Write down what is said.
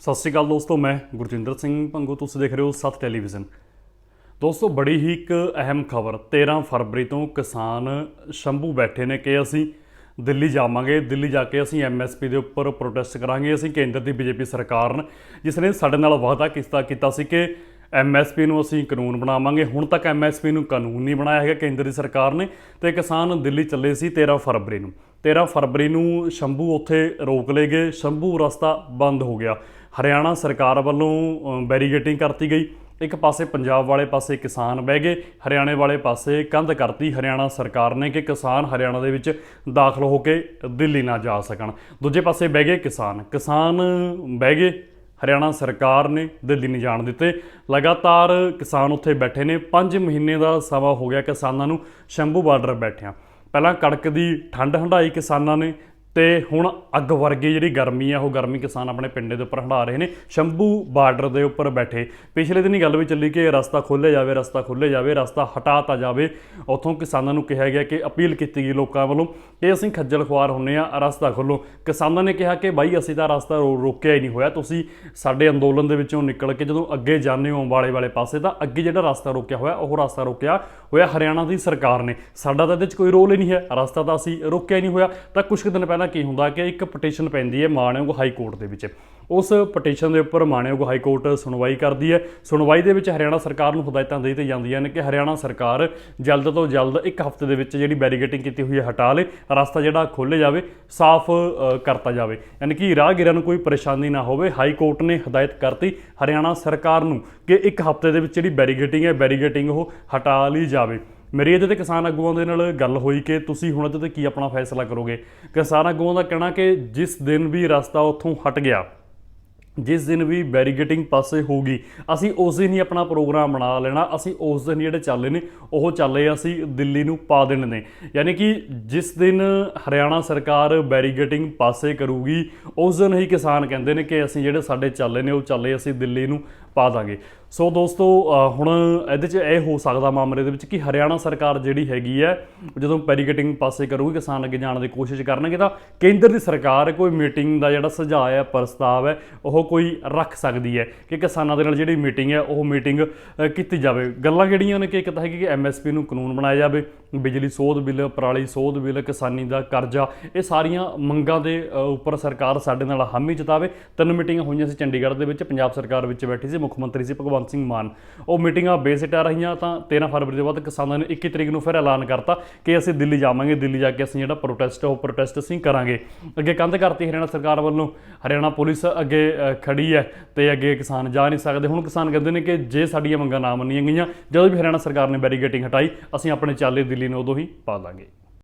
ਸਤਿ ਸ਼੍ਰੀ ਅਕਾਲ ਦੋਸਤੋ, ਮੈਂ ਗੁਰਜਿੰਦਰ ਸਿੰਘ ਪੰਗੂ ਤੁਸੀਂ ਦੇਖ ਰਹੇ ਹੋ ਸੱਤ ਟੈਲੀਵਿਜ਼ਨ। ਦੋਸਤੋ, ਬੜੀ ਹੀ ਇੱਕ ਅਹਿਮ ਖਬਰ 13 ਫਰਵਰੀ ਤੋਂ ਕਿਸਾਨ ਸ਼ੰਭੂ ਬੈਠੇ ਨੇ ਕਿ ਅਸੀਂ ਦਿੱਲੀ ਜਾਵਾਂਗੇ, ਦਿੱਲੀ ਜਾ ਕੇ ਅਸੀਂ ਐਮਐਸਪੀ ਦੇ ਉੱਪਰ ਪ੍ਰੋਟੈਸਟ ਕਰਾਂਗੇ, ਅਸੀਂ ਕੇਂਦਰ ਦੀ ਬੀਜੇਪੀ ਸਰਕਾਰ ਨੇ, ਜਿਸ ਨੇ ਸਾਡੇ ਨਾਲ ਵਾਅਦਾ ਕੀਤਾ ਕੀਤਾ ਸੀ ਕਿ ਐਮਐਸਪੀ ਨੂੰ ਅਸੀਂ ਕਾਨੂੰਨ ਬਣਾਵਾਂਗੇ। ਹੁਣ ਤੱਕ ਐਮਐਸਪੀ ਨੂੰ ਕਾਨੂੰਨ ਨਹੀਂ ਬਣਾਇਆ ਹੈਗਾ ਕੇਂਦਰ ਦੀ ਸਰਕਾਰ ਨੇ, ਤੇ ਕਿਸਾਨ ਦਿੱਲੀ ਚੱਲੇ ਸੀ 13 ਫਰਵਰੀ ਨੂੰ। 13 ਫਰਵਰੀ ਨੂੰ ਸ਼ੰਭੂ ਉੱਥੇ ਰੋਕ ਲਏ ਗਏ, ਸ਼ੰਭੂ ਰਸਤਾ ਬੰਦ ਹੋ ਗਿਆ। ਹਰਿਆਣਾ ਸਰਕਾਰ ਵੱਲੋਂ ਬੈਰੀਗੇਟਿੰਗ ਕਰਤੀ ਗਈ। ਇੱਕ ਪਾਸੇ ਪੰਜਾਬ ਵਾਲੇ ਪਾਸੇ ਕਿਸਾਨ ਬਹਿ ਗਏ, ਹਰਿਆਣੇ ਵਾਲੇ ਪਾਸੇ ਕੰਧ ਕਰਤੀ। ਹਰਿਆਣਾ ਸਰਕਾਰ ਨੇ ਕਿ ਕਿਸਾਨ ਹਰਿਆਣਾ ਦੇ ਵਿੱਚ ਦਾਖਲ ਹੋ ਕੇ ਦਿੱਲੀ ਨਾ ਜਾ ਸਕਣ। ਦੂਜੇ ਪਾਸੇ ਬਹਿ ਗਏ ਕਿਸਾਨ। ਕਿਸਾਨ ਬਹਿ ਗਏ, ਹਰਿਆਣਾ ਸਰਕਾਰ ਨੇ ਦਿੱਲੀ ਨਹੀਂ ਜਾਣ ਦਿੱਤੇ। ਲਗਾਤਾਰ ਕਿਸਾਨ ਉੱਥੇ ਬੈਠੇ ਨੇ। 5 ਮਹੀਨੇ ਦਾ ਸਮਾਂ ਹੋ ਗਿਆ ਕਿਸਾਨਾਂ ਨੂੰ ਸ਼ੰਭੂ ਬਾਰਡਰ ਬੈਠਿਆਂ। ਪਹਿਲਾਂ ਕੜਕ ਦੀ ਠੰਡ ਹੰਡਾਈ ਕਿਸਾਨਾਂ ਨੇ ਤੇ ਹੁਣ ਅੱਗ ਵਰਗੀ ਜਿਹੜੀ ਗਰਮੀ ਆ, ਉਹ ਗਰਮੀ ਕਿਸਾਨ ਆਪਣੇ ਪਿੰਡੇ ਦੇ ਉੱਪਰ ਹੰਢਾ ਰਹੇ ਨੇ। ਸ਼ੰਭੂ ਬਾਰਡਰ ਦੇ ਉੱਪਰ ਬੈਠੇ। ਪਿਛਲੇ ਦਿਨੀ ਗੱਲ ਵੀ ਚੱਲੀ ਕਿ ਰਸਤਾ ਖੋਲ੍ਹਿਆ ਜਾਵੇ, ਰਸਤਾ ਖੋਲ੍ਹਿਆ ਜਾਵੇ, ਰਸਤਾ ਹਟਾਤਾ ਜਾਵੇ। ਉੱਥੋਂ ਕਿਸਾਨਾਂ ਨੂੰ ਕਿਹਾ ਗਿਆ ਕਿ ਅਪੀਲ ਕੀਤੀ ਗਈ ਲੋਕਾਂ ਵੱਲੋਂ ਕਿ ਅਸੀਂ ਖੱਜਲ ਖੁਆਰ ਹੁੰਨੇ ਆ, ਰਸਤਾ ਖੋਲੋ ਕਿਸਾਨਾਂ ਨੇ ਕਿਹਾ ਕਿ ਬਾਈ, ਅਸੀਂ ਤਾਂ ਰਸਤਾ ਰੋ- ਰੋਕਿਆ ਹੀ ਨਹੀਂ ਹੋਇਆ। ਤੁਸੀਂ ਸਾਡੇ ਅੰਦੋਲਨ ਦੇ ਵਿੱਚੋਂ ਨਿਕਲ ਕੇ ਜਦੋਂ ਅੱਗੇ ਜਾਂਦੇ ਹੋ ਅੰਬਾਲੇ ਵਾਲੇ ਪਾਸੇ, ਤਾਂ ਅੱਗੇ ਜਿਹੜਾ ਰਸਤਾ ਰੋਕਿਆ ਹੋਇਆ, ਉਹ ਰਸਤਾ ਰੋਕਿਆ ਹੋਇਆ ਹਰਿਆਣਾ ਦੀ ਸਰਕਾਰ ਨੇ। ਸਾਡਾ ਤਾਂ ਇਹਦੇ 'ਚ ਕੋਈ ਰੋਲ ਹੀ ਨਹੀਂ ਹੈ। ਰਸਤਾ ਤਾਂ ਅਸੀਂ ਰੋਕਿਆ ਹੀ ਨਹੀਂ ਹੋਇਆ। ਤਾਂ ਕੁਝ ਕੁ ਦਿਨ ਪਹਿਲਾਂ ਕੀ ਹੁੰਦਾ ਕਿ ਇੱਕ ਪਟੀਸ਼ਨ ਪੈਂਦੀ ਹੈ ਮਾਣਯੋਗ ਹਾਈ ਕੋਰਟ ਦੇ ਵਿੱਚ। ਉਸ ਪਟੀਸ਼ਨ ਦੇ ਉੱਪਰ ਮਾਣਯੋਗ ਹਾਈ ਕੋਰਟ ਸੁਣਵਾਈ ਕਰਦੀ ਹੈ। ਸੁਣਵਾਈ ਦੇ ਵਿੱਚ ਹਰਿਆਣਾ ਸਰਕਾਰ ਨੂੰ ਹਦਾਇਤਾਂ ਦੇ ਦਿੱਤੀਆਂ ਜਾਂਦੀਆਂ ਨੇ ਕਿ ਹਰਿਆਣਾ ਸਰਕਾਰ ਜਲਦ ਤੋਂ ਜਲਦ ਇੱਕ ਹਫ਼ਤੇ ਦੇ ਵਿੱਚ ਜਿਹੜੀ ਬੈਰੀਗੇਟਿੰਗ ਕੀਤੀ ਹੋਈ ਹੈ ਹਟਾ ਲੇ, ਰਸਤਾ ਜਿਹੜਾ ਖੋਲ੍ਹਿਆ ਜਾਵੇ, ਸਾਫ਼ ਕਰਤਾ ਜਾਵੇ। ਯਾਨੀ ਕਿ ਰਾਹਗੀਰਾਂ ਨੂੰ ਕੋਈ ਪਰੇਸ਼ਾਨੀ ਨਾ ਹੋਵੇ, ਹਾਈ ਕੋਰਟ ਨੇ ਹਦਾਇਤ ਕਰਤੀ ਹਰਿਆਣਾ ਸਰਕਾਰ ਨੂੰ ਕਿ ਇੱਕ ਹਫ਼ਤੇ ਦੇ ਵਿੱਚ ਜਿਹੜੀ ਬੈਰੀਗੇਟਿੰਗ ਹੈ ਬੈਰੀਗੇਟਿੰਗ ਉਹ ਹਟਾ ਲਈ ਜਾਵੇ। ਮੇਰੀ ਇਹਦੇ ਤੇ ਕਿਸਾਨ ਆਗੂਆਂ ਦੇ ਨਾਲ ਗੱਲ ਹੋਈ ਕਿ ਤੁਸੀਂ ਹੁਣ ਇਹਦੇ ਤੇ ਕੀ ਆਪਣਾ ਫੈਸਲਾ ਕਰੋਗੇ? ਕਿਸਾਨ ਆਗੂਆਂ ਦਾ ਕਹਿਣਾ ਕਿ ਜਿਸ ਦਿਨ ਵੀ ਰਸਤਾ ਉੱਥੋਂ ਹਟ ਗਿਆ, ਜਿਸ ਦਿਨ ਵੀ ਬੈਰੀਗੇਟਿੰਗ ਪਾਸੇ ਹੋਊਗੀ, ਅਸੀਂ ਉਸ ਦਿਨ ਹੀ ਆਪਣਾ ਪ੍ਰੋਗਰਾਮ ਬਣਾ ਲੈਣਾ, ਅਸੀਂ ਉਸ ਦਿਨ ਜਿਹੜੇ ਚੱਲੇ ਨੇ, ਉਹ ਚੱਲੇ ਅਸੀਂ ਦਿੱਲੀ ਨੂੰ ਪਾ ਦੇਣੇ ਨੇ। ਯਾਨੀ ਕਿ ਜਿਸ ਦਿਨ ਹਰਿਆਣਾ ਸਰਕਾਰ ਬੈਰੀਗੇਟਿੰਗ ਪਾਸੇ ਕਰੂਗੀ, ਉਸ ਦਿਨ ਹੀ ਕਿਸਾਨ ਕਹਿੰਦੇ ਨੇ ਕਿ ਅਸੀਂ ਜਿਹੜੇ ਸਾਡੇ ਚੱਲੇ ਨੇ, ਉਹ ਚੱਲੇ ਅਸੀਂ ਦਿੱਲੀ ਨੂੰ ਪਾ ਦਾਂਗੇ। ਸੋ ਦੋਸਤੋ ਹੁਣ ਇਹਦੇ 'ਚ ਇਹ ਹੋ ਸਕਦਾ ਮਾਮਲੇ ਦੇ ਵਿੱਚ ਕਿ ਹਰਿਆਣਾ ਸਰਕਾਰ ਜਿਹੜੀ ਹੈਗੀ ਹੈ, ਜਦੋਂ ਬੈਰੀਗੇਟਿੰਗ ਪਾਸੇ ਕਰੂਗੀ, ਕਿਸਾਨ ਅੱਗੇ ਜਾਣ ਦੀ ਕੋਸ਼ਿਸ਼ ਕਰਨਗੇ, ਤਾਂ ਕੇਂਦਰ ਦੀ ਸਰਕਾਰ ਕੋਈ ਮੀਟਿੰਗ ਦਾ ਜਿਹੜਾ ਸੁਝਾਅ ਹੈ, ਪ੍ਰਸਤਾਵ ਹੈ, ਉਹ ਕੋਈ ਰੱਖ ਸਕਦੀ ਹੈ ਕਿ ਕਿਸਾਨਾਂ ਦੇ ਨਾਲ ਜਿਹੜੀ ਮੀਟਿੰਗ ਹੈ, ਉਹ ਮੀਟਿੰਗ ਕੀਤੀ ਜਾਵੇ। ਗੱਲਾਂ ਕਿਹੜੀਆਂ ਨੇ ਕਿ ਇੱਕ ਤਾਂ ਹੈਗੀ ਕਿ ਐਮਐਸਪੀ ਨੂੰ ਕਾਨੂੰਨ ਬਣਾਇਆ ਜਾਵੇ, ਬਿਜਲੀ ਸੋਧ ਬਿੱਲ, ਪਰਾਲੀ ਸੋਧ ਬਿੱਲ, ਕਿਸਾਨੀ ਦਾ ਕਰਜ਼ਾ, ਇਹ ਸਾਰੀਆਂ ਮੰਗਾਂ ਦੇ ਉੱਪਰ ਸਰਕਾਰ ਸਾਡੇ ਨਾਲ ਹਾਮੀ ਜਤਾਵੇ। ਤਿੰਨ ਮੀਟਿੰਗਾਂ ਹੋਈਆਂ ਸੀ ਚੰਡੀਗੜ੍ਹ ਦੇ ਵਿੱਚ, ਪੰਜਾਬ ਸਰਕਾਰ ਵਿੱਚ ਬੈਠੀ ਸੀ ਮੁੱਖ ਮੰਤਰੀ ਸੀ ਭਗਵੰਤ ਸਿੰਘ ਮਾਨ। ਉਹ ਮੀਟਿੰਗਾਂ ਬੇਸਿਟਾ ਰਹੀਆਂ ਤਾਂ 13 ਫਰਵਰੀ ਦੇ ਬਾਅਦ ਕਿਸਾਨਾਂ ਨੇ 21 ਤਰੀਕ ਨੂੰ ਫਿਰ ਐਲਾਨ ਕਰਤਾ ਕਿ ਅਸੀਂ ਦਿੱਲੀ ਜਾਵਾਂਗੇ ਦਿੱਲੀ ਜਾ ਕੇ ਅਸੀਂ ਜਿਹੜਾ ਪ੍ਰੋਟੈਸਟ ਉਹ ਪ੍ਰੋਟੈਸਟ ਅਸੀਂ ਕਰਾਂਗੇ। ਅੱਗੇ ਕੰਧ ਕਰਤੀ ਹਰਿਆਣਾ ਸਰਕਾਰ ਵੱਲੋਂ। ਹਰਿਆਣਾ ਪੁਲਿਸ ਅੱਗੇ ਅ, ਖੜੀ ਹੈ ਤੇ ਅੱਗੇ ਕਿਸਾਨ ਜਾ ਨਹੀਂ ਸਕਦੇ। ਹੁਣ ਕਿਸਾਨ ਕਹਿੰਦੇ ਨੇ ਕਿ ਜੇ ਸਾਡੀਆਂ ਮੰਗਾਂ ਨਾ ਮੰਨੀਆਂ ਗਈਆਂ ਜਦੋਂ ਵੀ ਹਰਿਆਣਾ ਸਰਕਾਰ ਨੇ ਬੈਰੀਗੇਟਿੰਗ ਹਟਾਈ ਅਸੀਂ ਆਪਣੇ ਚਾਲੇ ਦਿੱਲੀ ਨੂੰ ਉਦੋਂ ਹੀ ਪਾ ਦਾਂਗੇ।